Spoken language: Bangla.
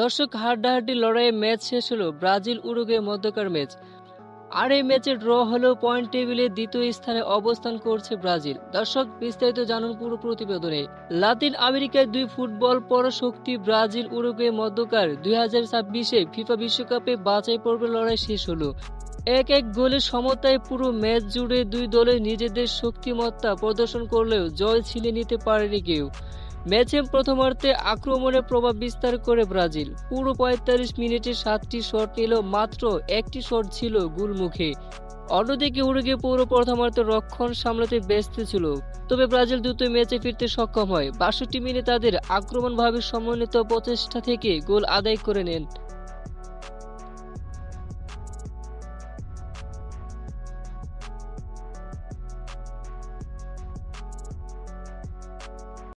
দর্শক হাড্ডাহাড্ডি লড়াইয়ে ম্যাচ শেষ হলো ব্রাজিল উরুগুয়ে মধ্যকার ম্যাচ। আর এই ম্যাচে ড্র হলেও পয়েন্ট টেবিলে দ্বিতীয় স্থানে অবস্থান করছে ব্রাজিল। দর্শক, বিস্তারিত জানুন পুরো প্রতিবেদনে। লাতিন আমেরিকায় দুই ফুটবল পরশক্তি ব্রাজিল উরুগুয়ে মধ্যকার। দুই হাজার ছাব্বিশে ফিফা বিশ্বকাপে বাছাই পর্বের লড়াই শেষ হলো। এক এক গোলের সমতায় পুরো ম্যাচ জুড়ে দুই দলে নিজেদের শক্তিমত্তা প্রদর্শন করলেও জয় ছিনে নিতে পারেনি কেউ। ম্যাচে প্রথমার্ধে আক্রমণে প্রভাব বিস্তার করে ব্রাজিল। পুরো পঁয়তাল্লিশ মিনিটে সাতটি শট নিল, মাত্র একটি শট ছিল গুলমুখে। অন্যদিকে উড়ুগে পৌর প্রথমার্থে রক্ষণ সামলাতে ব্যস্ত ছিল। তবে ব্রাজিল দ্রুত ম্যাচে ফিরতে সক্ষম হয়। বাষট্টি মিনিটে তাদের আক্রমণভাবে সমন্বিত প্রচেষ্টা থেকে গোল আদায় করে নেন।